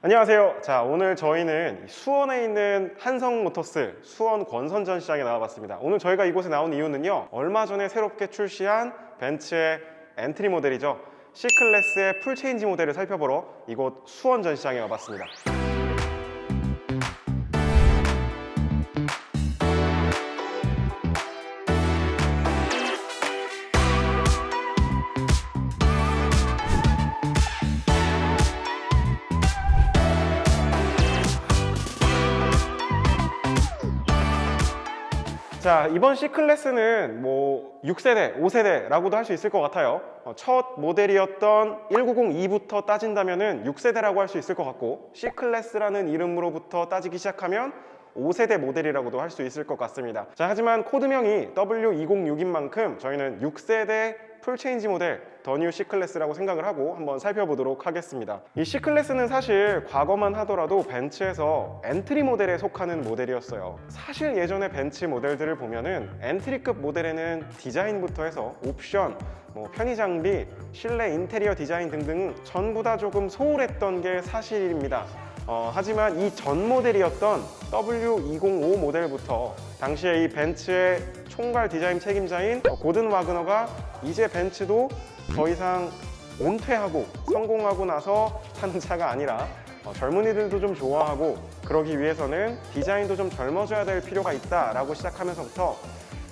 안녕하세요. 자, 오늘 저희는 수원에 있는 한성모터스 수원 권선 전 시장에 나와봤습니다. 오늘 저희가 이곳에 나온 이유는요. 얼마 전에 새롭게 출시한 벤츠의 엔트리 모델이죠. C클래스의 풀체인지 모델을 살펴보러 이곳 수원 전시장에 와봤습니다. 자, 이번 C클래스는 뭐 6세대, 5세대라고도 할 수 있을 것 같아요. 어, 첫 모델이었던 1902부터 따진다면 은 6세대라고 할 수 있을 것 같고 C클래스라는 이름으로부터 따지기 시작하면 5세대 모델이라고도 할 수 있을 것 같습니다. 자, 하지만 코드명이 W206인 만큼 저희는 6세대 풀체인지 모델 더뉴 C클래스라고 생각을 하고 한번 살펴보도록 하겠습니다. 이 C클래스는 사실 과거만 하더라도 벤츠에서 엔트리 모델에 속하는 모델이었어요. 사실 예전에 벤츠 모델들을 보면은 엔트리급 모델에는 디자인부터 해서 옵션, 뭐 편의 장비, 실내 인테리어 디자인 등등 전부 다 조금 소홀했던 게 사실입니다. 어, 하지만 이 전 모델이었던 W205 모델부터 당시에 이 벤츠의 총괄 디자인 책임자인 고든 와그너가 이제 벤츠도 더 이상 은퇴하고 성공하고 나서 타는 차가 아니라 어, 젊은이들도 좀 좋아하고 그러기 위해서는 디자인도 좀 젊어져야 될 필요가 있다라고 시작하면서부터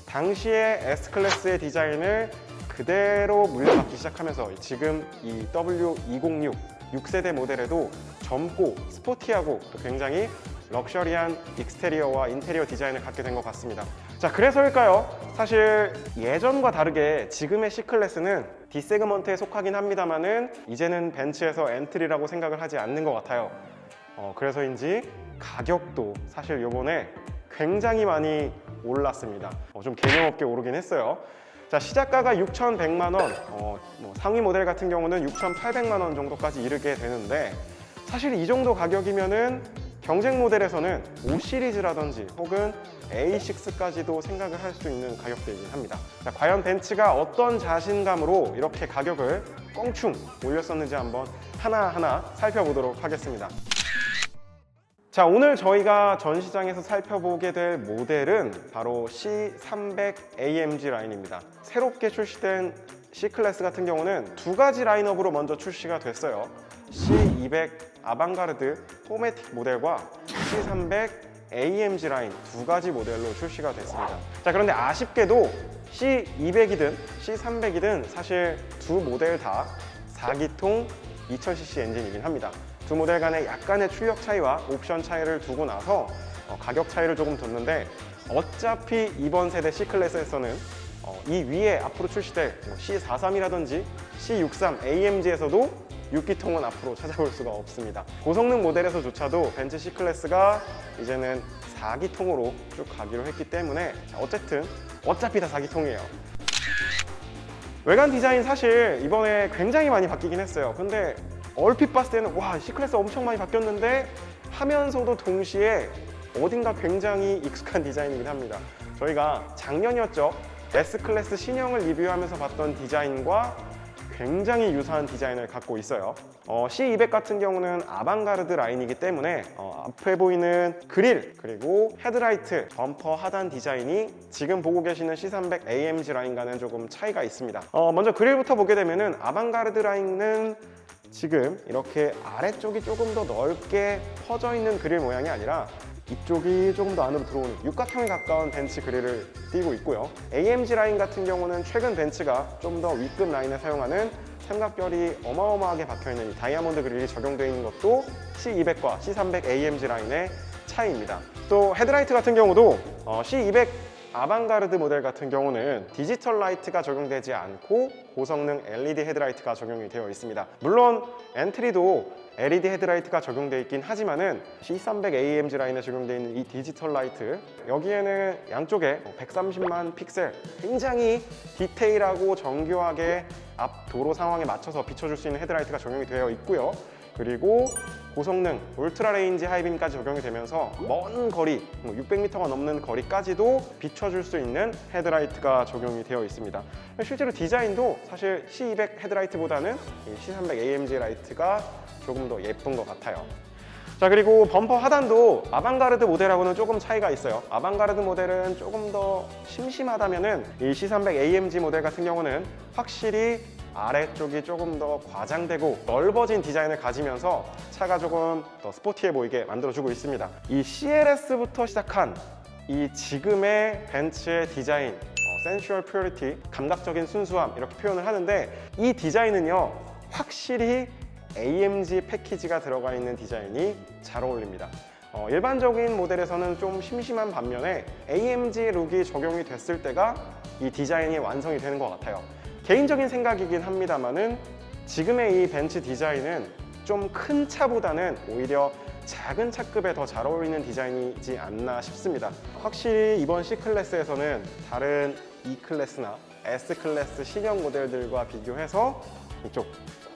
당시의 S클래스의 디자인을 그대로 물려받기 시작하면서 지금 이 W206 6세대 모델에도 젊고 스포티하고 또 굉장히 럭셔리한 익스테리어와 인테리어 디자인을 갖게 된 것 같습니다. 자, 그래서일까요? 사실 예전과 다르게 지금의 C클래스는 D세그먼트에 속하긴 합니다만은 이제는 벤츠에서 엔트리라고 생각을 하지 않는 것 같아요. 어, 그래서인지 가격도 사실 요번에 굉장히 많이 올랐습니다. 어, 좀 개념 없게 오르긴 했어요. 자, 시작가가 6,100만 원, 어, 뭐 상위 모델 같은 경우는 6,800만 원 정도까지 이르게 되는데 사실 이 정도 가격이면은 경쟁 모델에서는 5 시리즈라든지 혹은 A6까지도 생각을 할 수 있는 가격대이긴 합니다. 자, 과연 벤츠가 어떤 자신감으로 이렇게 가격을 껑충 올렸었는지 한번 하나하나 살펴보도록 하겠습니다. 자 오늘 저희가 전시장에서 살펴보게 될 모델은 바로 C300 AMG 라인입니다 새롭게 출시된 C클래스 같은 경우는 두 가지 라인업으로 먼저 출시가 됐어요 C200 아방가르드 포매틱 모델과 C300 AMG 라인 두 가지 모델로 출시가 됐습니다 자 그런데 아쉽게도 C200이든 C300이든 사실 두 모델 다 4기통 2000cc 엔진이긴 합니다. 두 모델 간의 약간의 출력 차이와 옵션 차이를 두고 나서 어, 가격 차이를 조금 뒀는데 어차피 이번 세대 C클래스에서는 어, 이 위에 앞으로 출시될 뭐 C43이라든지 C63 AMG에서도 6기통은 앞으로 찾아볼 수가 없습니다. 고성능 모델에서조차도 벤츠 C클래스가 이제는 4기통으로 쭉 가기로 했기 때문에 자, 어쨌든 어차피 다 4기통이에요. 외관 디자인 사실 이번에 굉장히 많이 바뀌긴 했어요. 근데 얼핏 봤을 때는 와 C클래스 엄청 많이 바뀌었는데 하면서도 동시에 어딘가 굉장히 익숙한 디자인이긴 합니다. 저희가 작년이었죠. S클래스 신형을 리뷰하면서 봤던 디자인과 굉장히 유사한 디자인을 갖고 있어요. 어, C200 같은 경우는 아방가르드 라인이기 때문에 어, 앞에 보이는 그릴 그리고 헤드라이트, 범퍼 하단 디자인이 지금 보고 계시는 C300 AMG 라인과는 조금 차이가 있습니다. 어, 먼저 그릴부터 보게 되면은 아방가르드 라인은 지금 이렇게 아래쪽이 조금 더 넓게 퍼져 있는 그릴 모양이 아니라 이쪽이 조금 더 안으로 들어오는 육각형에 가까운 벤츠 그릴을 띄고 있고요. AMG 라인 같은 경우는 최근 벤츠가 좀 더 윗급 라인에 사용하는 삼각별이 어마어마하게 박혀있는 이 다이아몬드 그릴이 적용되어 있는 것도 C200과 C300 AMG 라인의 차이입니다. 또 헤드라이트 같은 경우도 어, C200 아방가르드 모델 같은 경우는 디지털 라이트가 적용되지 않고 고성능 LED 헤드라이트가 적용이 되어 있습니다. 물론 엔트리도 LED 헤드라이트가 적용되어 있긴 하지만은 C300 AMG 라인에 적용되어 있는 이 디지털 라이트 여기에는 양쪽에 130만 픽셀 굉장히 디테일하고 정교하게 앞 도로 상황에 맞춰서 비춰줄 수 있는 헤드라이트가 적용이 되어 있고요. 그리고 고성능 울트라 레인지 하이빔까지 적용이 되면서 먼 거리, 600m가 넘는 거리까지도 비춰줄 수 있는 헤드라이트가 적용이 되어 있습니다. 실제로 디자인도 사실 C200 헤드라이트보다는 이 C300 AMG 라이트가 조금 더 예쁜 것 같아요. 자 그리고 범퍼 하단도 아방가르드 모델하고는 조금 차이가 있어요 아방가르드 모델은 조금 더 심심하다면은 이 C300 AMG 모델 같은 경우는 확실히 아래쪽이 조금 더 과장되고 넓어진 디자인을 가지면서 차가 조금 더 스포티해 보이게 만들어주고 있습니다 이 CLS부터 시작한 이 지금의 벤츠의 디자인 센슈얼 퓨리티 감각적인 순수함 이렇게 표현을 하는데 이 디자인은요 확실히 AMG 패키지가 들어가 있는 디자인이 잘 어울립니다. 어, 일반적인 모델에서는 좀 심심한 반면에 AMG 룩이 적용이 됐을 때가 이 디자인이 완성이 되는 것 같아요. 개인적인 생각이긴 합니다만은 지금의 이 벤츠 디자인은 좀 큰 차보다는 오히려 작은 차급에 더 잘 어울리는 디자인이지 않나 싶습니다. 확실히 이번 C클래스에서는 다른 E클래스나 S클래스 신형 모델들과 비교해서 이쪽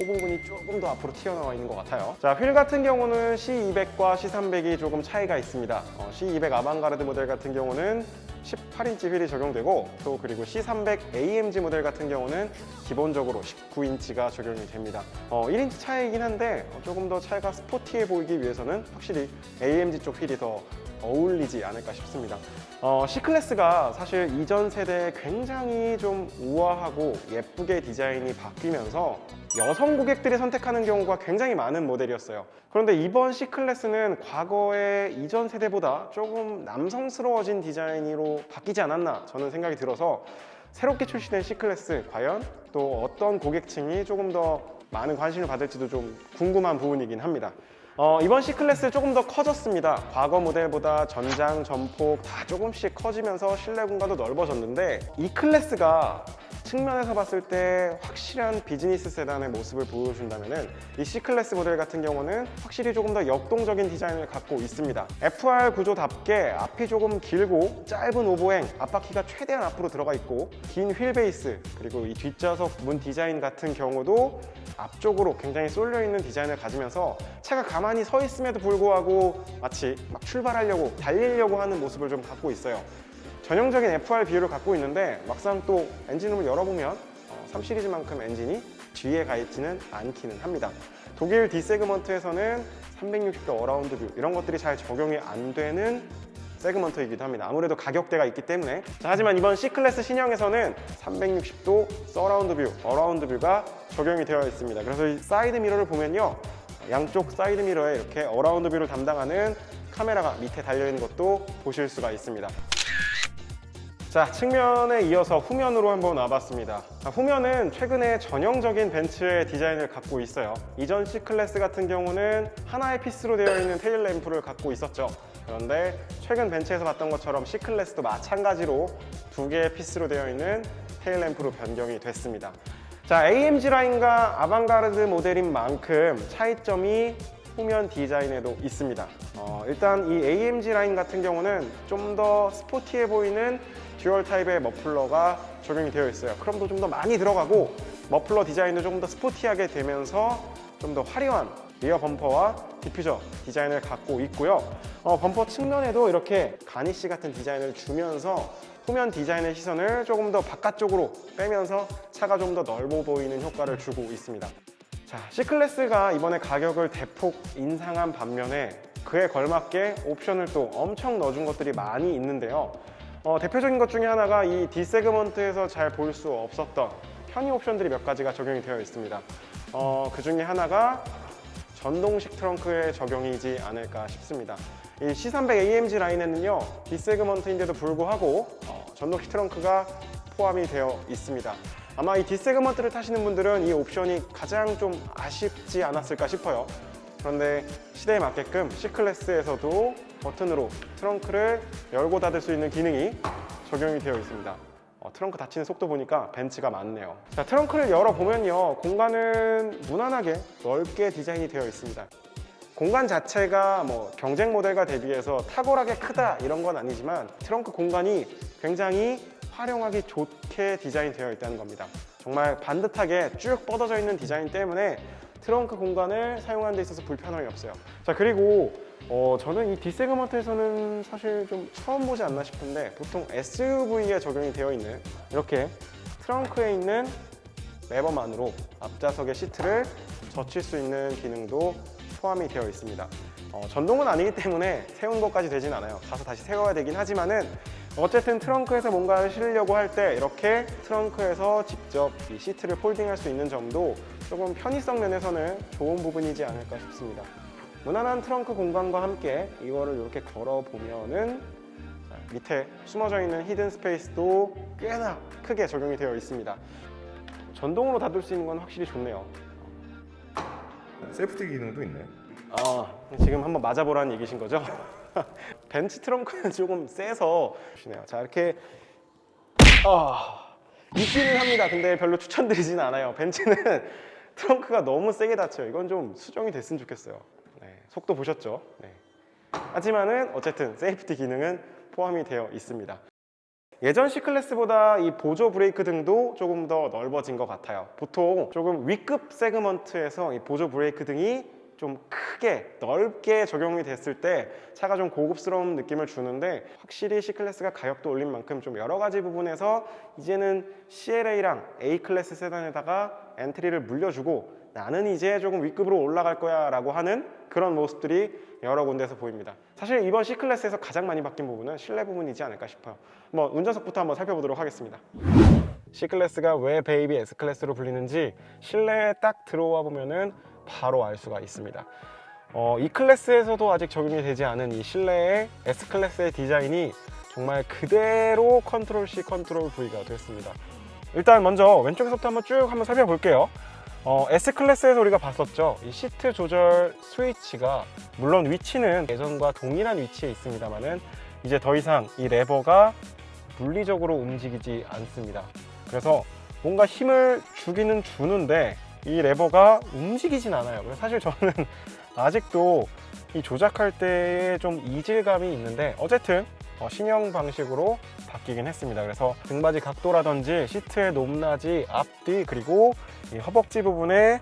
코 부분이 조금 더 앞으로 튀어나와 있는 것 같아요. 자, 휠 같은 경우는 C200과 C300이 조금 차이가 있습니다. 어, C200 아방가르드 모델 같은 경우는 18인치 휠이 적용되고 또 그리고 C300 AMG 모델 같은 경우는 기본적으로 19인치가 적용이 됩니다. 어, 1인치 차이긴 한데 어, 조금 더 차이가 스포티해 보이기 위해서는 확실히 AMG 쪽 휠이 더 어울리지 않을까 싶습니다. 어, C클래스가 사실 이전 세대에 굉장히 좀 우아하고 예쁘게 디자인이 바뀌면서 여성 고객들이 선택하는 경우가 굉장히 많은 모델이었어요. 그런데 이번 C클래스는 과거의 이전 세대보다 조금 남성스러워진 디자인으로 바뀌지 않았나 저는 생각이 들어서 새롭게 출시된 C클래스 과연 또 어떤 고객층이 조금 더 많은 관심을 받을지도 좀 궁금한 부분이긴 합니다. 어, 이번 C클래스 조금 더 커졌습니다. 과거 모델보다 전장, 전폭 다 조금씩 커지면서 실내 공간도 넓어졌는데 이 클래스가 측면에서 봤을 때 확실한 비즈니스 세단의 모습을 보여준다면 이 C클래스 모델 같은 경우는 확실히 조금 더 역동적인 디자인을 갖고 있습니다. FR 구조답게 앞이 조금 길고 짧은 오보행, 앞바퀴가 최대한 앞으로 들어가 있고 긴 휠 베이스 그리고 이 뒷좌석 문 디자인 같은 경우도 앞쪽으로 굉장히 쏠려 있는 디자인을 가지면서 차가 가만히 서 있음에도 불구하고 마치 막 출발하려고 달리려고 하는 모습을 좀 갖고 있어요. 전형적인 FR 비율을 갖고 있는데 막상 또 엔진룸을 열어보면 어, 3 시리즈만큼 엔진이 뒤에 가 있지는 않기는 합니다. 독일 D 세그먼트에서는 360도 어라운드 뷰 이런 것들이 잘 적용이 안 되는 세그먼트이기도 합니다. 아무래도 가격대가 있기 때문에. 자, 하지만 이번 C클래스 신형에서는 360도 서라운드 뷰, 어라운드 뷰가 적용이 되어 있습니다. 그래서 이 사이드 미러를 보면요. 양쪽 사이드 미러에 이렇게 어라운드 뷰를 담당하는 카메라가 밑에 달려 있는 것도 보실 수가 있습니다. 자, 측면에 이어서 후면으로 한번 와봤습니다. 자, 후면은 최근에 전형적인 벤츠의 디자인을 갖고 있어요. 이전 C클래스 같은 경우는 하나의 피스로 되어 있는 테일 램프를 갖고 있었죠. 그런데 최근 벤츠에서 봤던 것처럼 C클래스도 마찬가지로 두 개의 피스로 되어 있는 테일 램프로 변경이 됐습니다. 자, AMG 라인과 아방가르드 모델인 만큼 차이점이 후면 디자인에도 있습니다. 어, 일단 이 AMG 라인 같은 경우는 좀 더 스포티해 보이는 듀얼 타입의 머플러가 적용이 되어 있어요. 크롬도 좀 더 많이 들어가고 머플러 디자인도 조금 더 스포티하게 되면서 좀 더 화려한 리어 범퍼와 디퓨저 디자인을 갖고 있고요. 어, 범퍼 측면에도 이렇게 가니쉬 같은 디자인을 주면서 후면 디자인의 시선을 조금 더 바깥쪽으로 빼면서 차가 좀 더 넓어 보이는 효과를 주고 있습니다. 자, C클래스가 이번에 가격을 대폭 인상한 반면에 그에 걸맞게 옵션을 또 엄청 넣어준 것들이 많이 있는데요. 어, 대표적인 것 중에 하나가 이 D 세그먼트에서 잘 볼 수 없었던 편의 옵션들이 몇 가지가 적용이 되어 있습니다. 어, 그 중에 하나가 전동식 트렁크의 적용이지 않을까 싶습니다. 이 C300 AMG 라인에는요, D 세그먼트인데도 불구하고 어, 전동식 트렁크가 포함이 되어 있습니다. 아마 이 D 세그먼트를 타시는 분들은 이 옵션이 가장 좀 아쉽지 않았을까 싶어요. 그런데 시대에 맞게끔 C클래스에서도 버튼으로 트렁크를 열고 닫을 수 있는 기능이 적용이 되어 있습니다. 어, 트렁크 닫히는 속도 보니까 벤츠가 많네요. 자, 트렁크를 열어보면요. 공간은 무난하게 넓게 디자인이 되어 있습니다. 공간 자체가 뭐 경쟁 모델과 대비해서 탁월하게 크다 이런 건 아니지만 트렁크 공간이 굉장히 활용하기 좋게 디자인되어 있다는 겁니다. 정말 반듯하게 쭉 뻗어져 있는 디자인 때문에 트렁크 공간을 사용하는 데 있어서 불편함이 없어요. 자 그리고 어, 저는 이 디세그먼트에서는 사실 좀 처음 보지 않나 싶은데 보통 SUV에 적용이 되어 있는 이렇게 트렁크에 있는 레버만으로 앞좌석의 시트를 젖힐 수 있는 기능도 포함이 되어 있습니다. 어, 전동은 아니기 때문에 세운 것까지 되진 않아요. 가서 다시 세워야 되긴 하지만은 어쨌든 트렁크에서 뭔가를 실으려고 할 때 이렇게 트렁크에서 직접 이 시트를 폴딩할 수 있는 점도 조금 편의성 면에서는 좋은 부분이지 않을까 싶습니다. 무난한 트렁크 공간과 함께 이거를 이렇게 걸어 보면은 자, 밑에 숨어져 있는 히든 스페이스도 꽤나 크게 적용이 되어 있습니다. 전동으로 닫을 수 있는 건 확실히 좋네요. 세이프티 기능도 있네. 아, 지금 한번 맞아보라는 얘기신 거죠? 벤츠 트렁크는 조금 세서 보시네요. 자, 이렇게 아, 있기는 합니다. 근데 별로 추천드리진 않아요. 벤츠는 트렁크가 너무 세게 닫혀요. 이건 좀 수정이 됐으면 좋겠어요. 네, 속도 보셨죠? 네. 하지만은 어쨌든 세이프티 기능은 포함이 되어 있습니다. 예전 C클래스보다 이 보조 브레이크 등도 조금 더 넓어진 것 같아요. 보통 조금 위급 세그먼트에서 이 보조 브레이크 등이 좀 크게 넓게 적용이 됐을 때 차가 좀 고급스러운 느낌을 주는데 확실히 C클래스가 가격도 올린 만큼 좀 여러 가지 부분에서 이제는 CLA랑 A클래스 세단에다가 엔트리를 물려주고 나는 이제 조금 윗급으로 올라갈 거야 라고 하는 그런 모습들이 여러 군데에서 보입니다. 사실 이번 C클래스에서 가장 많이 바뀐 부분은 실내 부분이지 않을까 싶어요. 뭐 운전석부터 한번 살펴보도록 하겠습니다. C클래스가 왜 베이비 S클래스로 불리는지 실내에 딱 들어와 보면은 바로 알 수가 있습니다. 어, E 클래스에서도 아직 적용이 되지 않은 이 실내의 S 클래스의 디자인이 정말 그대로 컨트롤 C, 컨트롤 V가 됐습니다. 일단 먼저 왼쪽에서부터 한번 쭉 한번 살펴볼게요. 어, S 클래스에서 우리가 봤었죠. 이 시트 조절 스위치가 물론 위치는 예전과 동일한 위치에 있습니다만은 이제 더 이상 이 레버가 물리적으로 움직이지 않습니다. 그래서 뭔가 힘을 주기는 주는데 이 레버가 움직이진 않아요. 그래서 사실 저는 아직도 이 조작할 때에 좀 이질감이 있는데 어쨌든 어, 신형 방식으로 바뀌긴 했습니다. 그래서 등받이 각도라든지 시트의 높낮이, 앞뒤 그리고 이 허벅지 부분의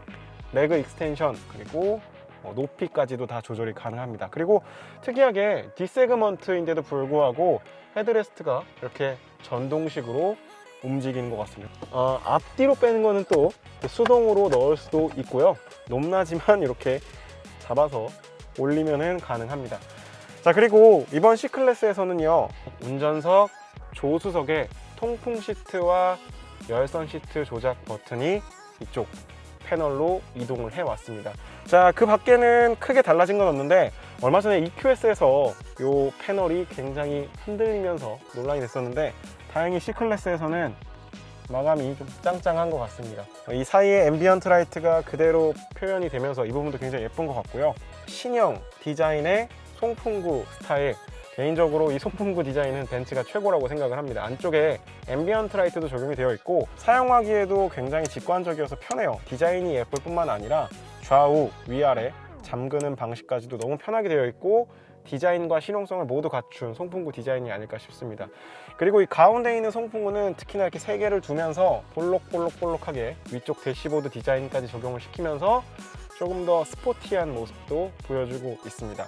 레그 익스텐션 그리고 어, 높이까지도 다 조절이 가능합니다. 그리고 특이하게 디세그먼트인데도 불구하고 헤드레스트가 이렇게 전동식으로 움직이는 것 같습니다. 어, 앞뒤로 빼는 거는 또 수동으로 넣을 수도 있고요. 높낮이만 이렇게 잡아서 올리면은 가능합니다. 자 그리고 이번 C 클래스에서는요 운전석 조수석에 통풍 시트와 열선 시트 조작 버튼이 이쪽 패널로 이동을 해 왔습니다. 자 그 밖에는 크게 달라진 건 없는데 얼마 전에 EQS에서 이 패널이 굉장히 흔들리면서 논란이 됐었는데 다행히 C 클래스에서는 마감이 좀 짱짱한 것 같습니다. 이 사이에 앰비언트 라이트가 그대로 표현이 되면서 이 부분도 굉장히 예쁜 것 같고요. 신형 디자인의 송풍구 스타일 개인적으로 이 송풍구 디자인은 벤츠가 최고라고 생각을 합니다. 안쪽에 앰비언트 라이트도 적용이 되어 있고 사용하기에도 굉장히 직관적이어서 편해요. 디자인이 예쁠 뿐만 아니라 좌우, 위아래 잠그는 방식까지도 너무 편하게 되어 있고 디자인과 실용성을 모두 갖춘 송풍구 디자인이 아닐까 싶습니다. 그리고 이 가운데 있는 송풍구는 특히나 이렇게 세 개를 두면서 볼록볼록볼록하게 위쪽 대시보드 디자인까지 적용을 시키면서 조금 더 스포티한 모습도 보여주고 있습니다.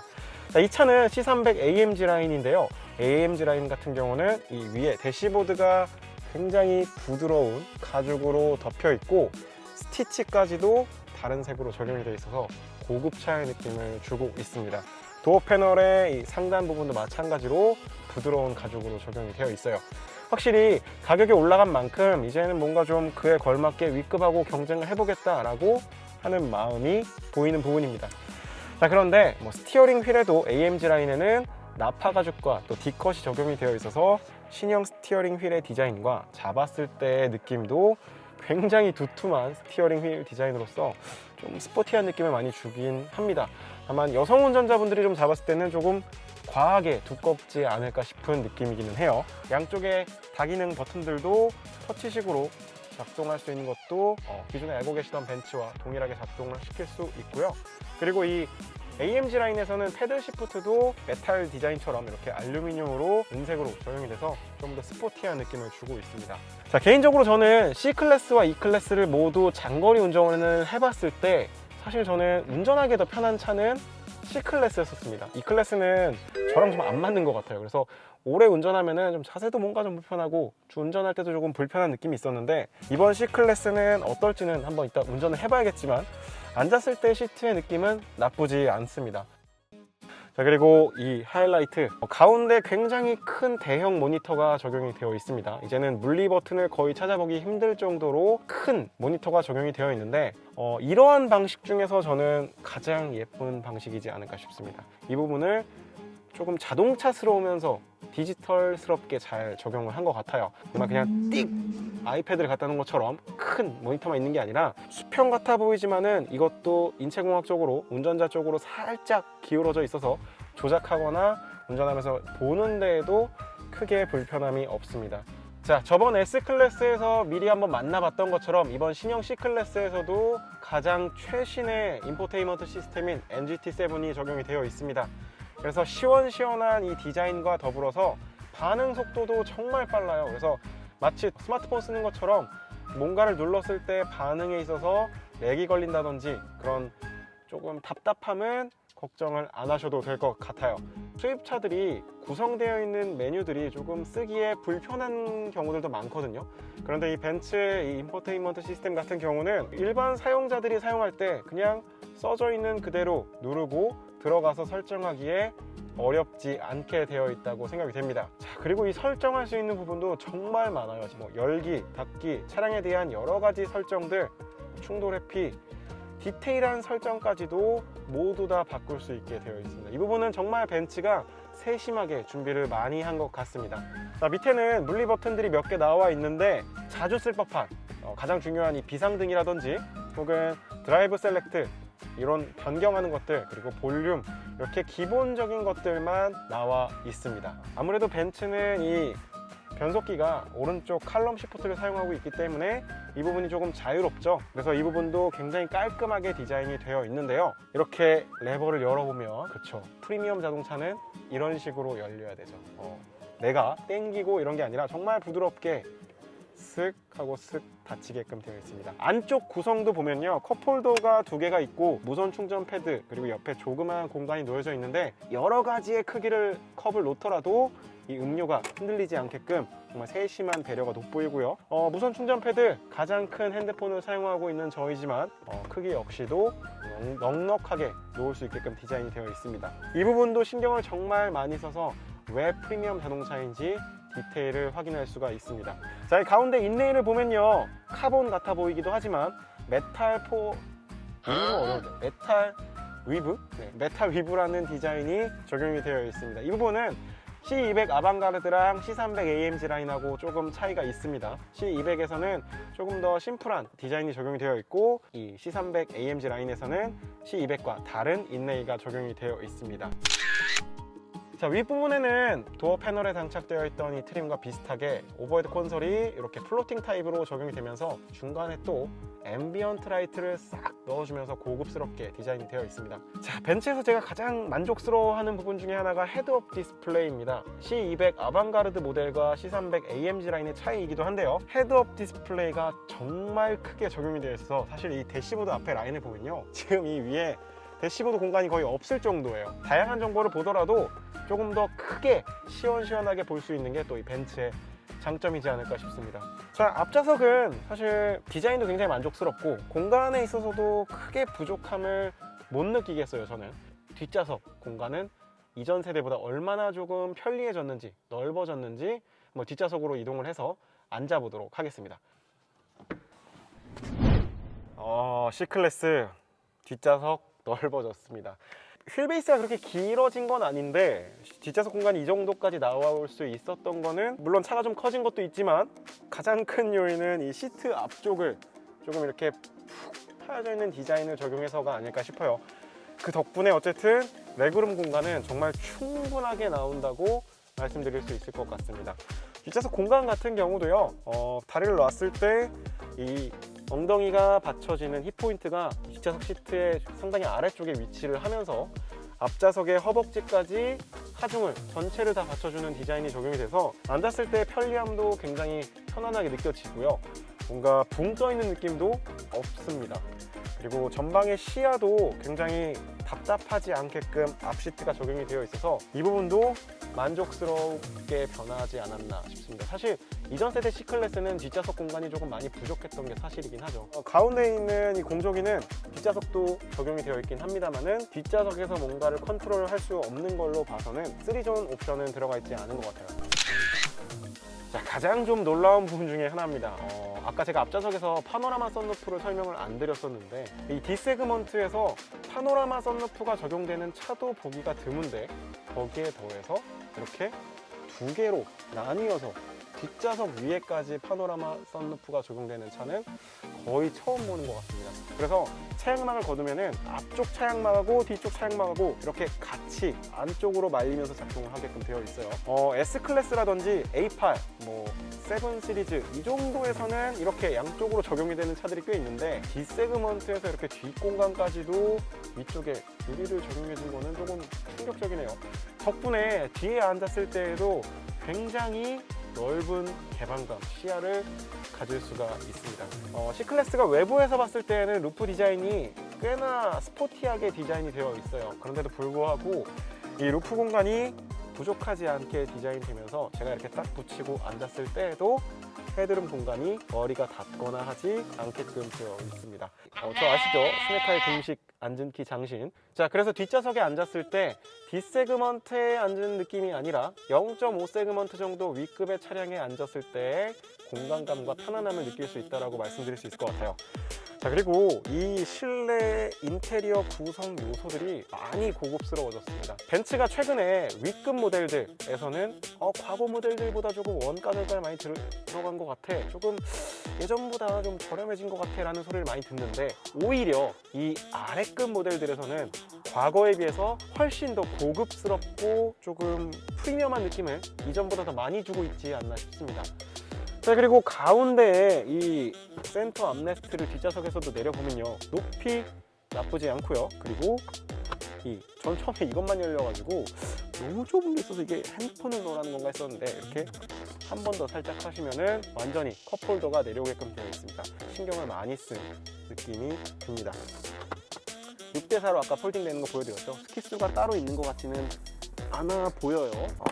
자, 이 차는 C300 AMG 라인인데요. AMG 라인 같은 경우는 이 위에 대시보드가 굉장히 부드러운 가죽으로 덮여 있고 스티치까지도 다른 색으로 적용이 되어 있어서 고급 차의 느낌을 주고 있습니다. 도어 패널의 이 상단 부분도 마찬가지로 부드러운 가죽으로 적용이 되어 있어요. 확실히 가격이 올라간 만큼 이제는 뭔가 좀 그에 걸맞게 위급하고 경쟁을 해보겠다라고 하는 마음이 보이는 부분입니다. 자 그런데 뭐 스티어링 휠에도 AMG 라인에는 나파 가죽과 또 D컷이 적용이 되어 있어서 신형 스티어링 휠의 디자인과 잡았을 때의 느낌도 굉장히 두툼한 스티어링 휠 디자인으로서 좀 스포티한 느낌을 많이 주긴 합니다. 다만 여성 운전자분들이 좀 잡았을 때는 조금 과하게 두껍지 않을까 싶은 느낌이기는 해요. 양쪽에 다기능 버튼들도 터치식으로 작동할 수 있는 것도 어, 기존에 알고 계시던 벤츠와 동일하게 작동을 시킬 수 있고요. 그리고 이 AMG 라인에서는 패들 시프트도 메탈 디자인처럼 이렇게 알루미늄으로 은색으로 적용이 돼서 좀 더 스포티한 느낌을 주고 있습니다. 자, 개인적으로 저는 C 클래스와 E 클래스를 모두 장거리 운전을 해봤을 때 사실 저는 운전하기 더 편한 차는 C 클래스였었습니다. E 클래스는 저랑 좀 안 맞는 것 같아요. 그래서 오래 운전하면은 좀 자세도 뭔가 좀 불편하고 운전할 때도 조금 불편한 느낌이 있었는데 이번 C 클래스는 어떨지는 한번 이따 운전을 해봐야겠지만 앉았을 때 시트의 느낌은 나쁘지 않습니다. 자 그리고 이 하이라이트. 어, 가운데 굉장히 큰 대형 모니터가 적용이 되어 있습니다. 이제는 물리 버튼을 거의 찾아보기 힘들 정도로 큰 모니터가 적용이 되어 있는데 어, 이러한 방식 중에서 저는 가장 예쁜 방식이지 않을까 싶습니다. 이 부분을 조금 자동차스러우면서 디지털스럽게 잘 적용을 한 것 같아요. 정말 그냥 띡 아이패드를 갖다 놓은 것처럼 큰 모니터만 있는 게 아니라 수평 같아 보이지만은 이것도 인체공학적으로 운전자 쪽으로 살짝 기울어져 있어서 조작하거나 운전하면서 보는 데에도 크게 불편함이 없습니다. 자, 저번 S클래스에서 미리 한번 만나봤던 것처럼 이번 신형 C클래스에서도 가장 최신의 인포테인먼트 시스템인 NGT7이 적용이 되어 있습니다. 그래서 시원시원한 이 디자인과 더불어서 반응 속도도 정말 빨라요. 그래서 마치 스마트폰 쓰는 것처럼 뭔가를 눌렀을 때 반응에 있어서 렉이 걸린다든지 그런 조금 답답함은 걱정을 안 하셔도 될 것 같아요. 수입차들이 구성되어 있는 메뉴들이 조금 쓰기에 불편한 경우들도 많거든요. 그런데 이 벤츠의 이 인포테인먼트 시스템 같은 경우는 일반 사용자들이 사용할 때 그냥 써져 있는 그대로 누르고 들어가서 설정하기에 어렵지 않게 되어 있다고 생각이 됩니다. 자, 그리고 이 설정할 수 있는 부분도 정말 많아요. 뭐 열기, 닫기, 차량에 대한 여러 가지 설정들, 충돌 회피, 디테일한 설정까지도 모두 다 바꿀 수 있게 되어 있습니다. 이 부분은 정말 벤츠가 세심하게 준비를 많이 한 것 같습니다. 자, 밑에는 물리 버튼들이 몇 개 나와 있는데 자주 쓸 법한 어, 가장 중요한 이 비상등이라든지 혹은 드라이브 셀렉트 이런 변경하는 것들 그리고 볼륨 이렇게 기본적인 것들만 나와 있습니다. 아무래도 벤츠는 이 변속기가 오른쪽 칼럼 시프트를 사용하고 있기 때문에 이 부분이 조금 자유롭죠. 그래서 이 부분도 굉장히 깔끔하게 디자인이 되어 있는데요. 이렇게 레버를 열어보면 그렇죠. 프리미엄 자동차는 이런 식으로 열려야 되죠. 어, 내가 땡기고 이런 게 아니라 정말 부드럽게 쓱 하고 쓱 닫히게끔 되어 있습니다. 안쪽 구성도 보면요. 컵홀더가 두 개가 있고 무선 충전 패드 그리고 옆에 조그마한 공간이 놓여져 있는데 여러 가지의 크기를 컵을 놓더라도 이 음료가 흔들리지 않게끔 정말 세심한 배려가 돋보이고요. 어, 무선 충전 패드 가장 큰 핸드폰을 사용하고 있는 저이지만 어, 크기 역시도 넉- 넉넉하게 놓을 수 있게끔 디자인이 되어 있습니다. 이 부분도 신경을 정말 많이 써서 왜 프리미엄 자동차인지 디테일을 확인할 수가 있습니다. 자, 이 가운데 인레일을 보면요. 카본 같아 보이기도 하지만 메탈 포 어려운데 메탈 위브? 네, 메탈 위브라는 디자인이 적용이 되어 있습니다. 이 부분은 C200 아방가르드랑 C300 AMG 라인하고 조금 차이가 있습니다. C200에서는 조금 더 심플한 디자인이 적용이 되어 있고 이 C300 AMG 라인에서는 C200과 다른 인레이가 적용이 되어 있습니다. 자 윗부분에는 도어 패널에 장착되어 있던 이 트림과 비슷하게 오버헤드 콘솔이 이렇게 플로팅 타입으로 적용이 되면서 중간에 또 앰비언트 라이트를 싹 넣어주면서 고급스럽게 디자인이 되어 있습니다. 자 벤츠에서 제가 가장 만족스러워하는 부분 중에 하나가 헤드업 디스플레이입니다. C200 아방가르드 모델과 C300 AMG 라인의 차이이기도 한데요. 헤드업 디스플레이가 정말 크게 적용이 되어 있어서 사실 이 대시보드 앞에 라인을 보면요. 지금 이 위에 대시보드 공간이 거의 없을 정도예요 다양한 정보를 보더라도 조금 더 크게 시원시원하게 볼 수 있는 게 또 이 벤츠의 장점이지 않을까 싶습니다. 자, 앞좌석은 사실 디자인도 굉장히 만족스럽고 공간에 있어서도 크게 부족함을 못 느끼겠어요, 저는. 뒷좌석 공간은 이전 세대보다 얼마나 조금 편리해졌는지, 넓어졌는지 뭐 뒷좌석으로 이동을 해서 앉아보도록 하겠습니다. 어, C클래스 뒷좌석 넓어졌습니다. 휠베이스가 그렇게 길어진 건 아닌데 뒷좌석 공간이 이 정도까지 나올 수 있었던 거는 물론 차가 좀 커진 것도 있지만 가장 큰 요인은 이 시트 앞쪽을 조금 이렇게 푹 파여져 있는 디자인을 적용해서가 아닐까 싶어요. 그 덕분에 어쨌든 레그룸 공간은 정말 충분하게 나온다고 말씀드릴 수 있을 것 같습니다. 뒷좌석 공간 같은 경우도요, 어, 다리를 놨을 때 이 엉덩이가 받쳐지는 힙 포인트가 뒷좌석 시트의 상당히 아래쪽에 위치를 하면서 앞좌석의 허벅지까지 하중을 전체를 다 받쳐주는 디자인이 적용이 돼서 앉았을 때 편리함도 굉장히 편안하게 느껴지고요. 뭔가 붕 떠 있는 느낌도 없습니다. 그리고 전방의 시야도 굉장히 답답하지 않게끔 앞시트가 적용이 되어 있어서 이 부분도 만족스럽게 변하지 않았나 싶습니다. 사실 이전 세대 C클래스는 뒷좌석 공간이 조금 많이 부족했던 게 사실이긴 하죠. 어, 가운데 있는 이 공조기는 뒷좌석도 적용이 되어 있긴 합니다만은 뒷좌석에서 뭔가를 컨트롤할 수 없는 걸로 봐서는 3존 옵션은 들어가 있지 않은 것 같아요. 자, 가장 좀 놀라운 부분 중에 하나입니다. 어, 아까 제가 앞좌석에서 파노라마 썬루프를 설명을 안 드렸었는데 이 D세그먼트에서 파노라마 썬루프가 적용되는 차도 보기가 드문데 거기에 더해서 이렇게 두 개로 나뉘어서 뒷좌석 위에까지 파노라마 썬루프가 적용되는 차는 거의 처음 보는 것 같습니다. 그래서 차양막을 거두면은 앞쪽 차양막하고 뒤쪽 차양막하고 이렇게 같이 안쪽으로 말리면서 작동을 하게끔 되어 있어요. 어, S 클래스라든지 A8, 뭐 세븐 시리즈 이 정도에서는 이렇게 양쪽으로 적용이 되는 차들이 꽤 있는데 D 세그먼트에서 이렇게 뒷공간까지도 위쪽에 유리를 적용해 준 거는 조금 충격적이네요. 덕분에 뒤에 앉았을 때에도 굉장히 넓은 개방감, 시야를 가질 수가 있습니다. 어, C클래스가 외부에서 봤을 때는 루프 디자인이 꽤나 스포티하게 디자인이 되어 있어요. 그런데도 불구하고 이 루프 공간이 부족하지 않게 디자인되면서 제가 이렇게 딱 붙이고 앉았을 때에도 헤드룸 공간이 머리가 닿거나 하지 않게끔 되어 있습니다. 어, 저 아시죠? 스네카의 등식 앉은 키 장신. 자, 그래서 뒷좌석에 앉았을 때 D세그먼트에 앉은 느낌이 아니라 0.5 세그먼트 정도 위급의 차량에 앉았을 때 공간감과 편안함을 느낄 수 있다고 말씀드릴 수 있을 것 같아요. 자 그리고 이 실내 인테리어 구성 요소들이 많이 고급스러워졌습니다. 벤츠가 최근에 위급 모델들에서는 어, 과거 모델들보다 조금 원가가 많이 들, 들어간 것 같아. 조금 예전보다 좀 저렴해진 것 같아 라는 소리를 많이 듣는데 오히려 이 아래급 모델들에서는 과거에 비해서 훨씬 더 고급스럽고 조금 프리미엄한 느낌을 이전보다 더 많이 주고 있지 않나 싶습니다. 자 그리고 가운데에 이 센터 암레스트를 뒷좌석에서도 내려보면요 높이 나쁘지 않고요 그리고 이 전 처음에 이것만 열려가지고 너무 좁은 게 있어서 이게 핸드폰을 넣으라는 건가 했었는데 이렇게 한 번 더 살짝 하시면은 완전히 컵홀더가 내려오게끔 되어 있습니다 신경을 많이 쓴 느낌이 듭니다 6대4로 아까 폴딩 되는 거 보여드렸죠 스키스가 따로 있는 것 같지는 않아 보여요 어.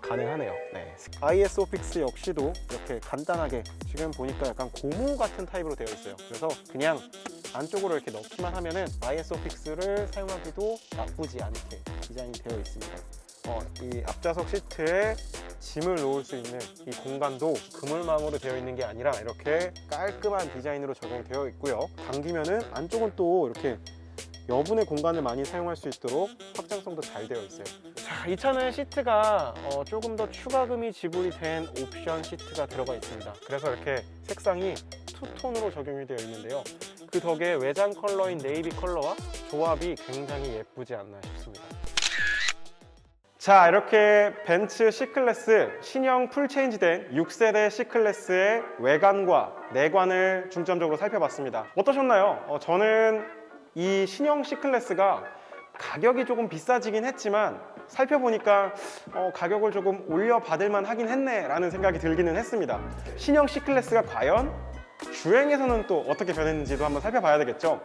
가능하네요. 네. ISO 픽스 역시도 이렇게 간단하게 지금 보니까 약간 고무 같은 타입으로 되어 있어요. 그래서 그냥 안쪽으로 이렇게 넣기만 하면은 ISO 픽스를 사용하기도 나쁘지 않게 디자인이 되어 있습니다. 어, 이 앞좌석 시트에 짐을 놓을 수 있는 이 공간도 그물망으로 되어 있는 게 아니라 이렇게 깔끔한 디자인으로 적용되어 있고요. 당기면은 안쪽은 또 이렇게 여분의 공간을 많이 사용할 수 있도록 확장성도 잘 되어 있어요. 자, 이 차는 시트가 어, 조금 더 추가금이 지불이 된 옵션 시트가 들어가 있습니다. 그래서 이렇게 색상이 투톤으로 적용이 되어 있는데요. 그 덕에 외장 컬러인 네이비 컬러와 조합이 굉장히 예쁘지 않나 싶습니다. 자 이렇게 벤츠 C클래스 신형 풀체인지된 6세대 C클래스의 외관과 내관을 중점적으로 살펴봤습니다 어떠셨나요? 어, 저는 이 신형 C클래스가 가격이 조금 비싸지긴 했지만 살펴보니까 어, 가격을 조금 올려받을 만 하긴 했네 라는 생각이 들기는 했습니다 신형 C클래스가 과연 주행에서는 또 어떻게 변했는지도 한번 살펴봐야 되겠죠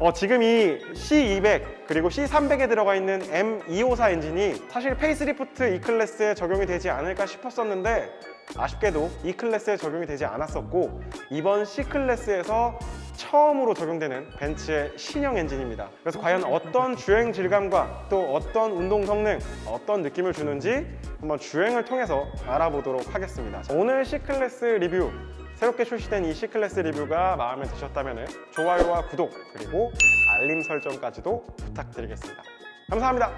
어, 지금 이 C200 그리고 C300에 들어가 있는 M254 엔진이 사실 페이스리프트 E클래스에 적용이 되지 않을까 싶었었는데 아쉽게도 E클래스에 적용이 되지 않았었고 이번 C클래스에서 처음으로 적용되는 벤츠의 신형 엔진입니다. 그래서 과연 어떤 주행 질감과 또 어떤 운동 성능, 어떤 느낌을 주는지 한번 주행을 통해서 알아보도록 하겠습니다. 오늘 C클래스 리뷰 새롭게 출시된 이 C클래스 리뷰가 마음에 드셨다면 좋아요와 구독 그리고 알림 설정까지도 부탁드리겠습니다. 감사합니다.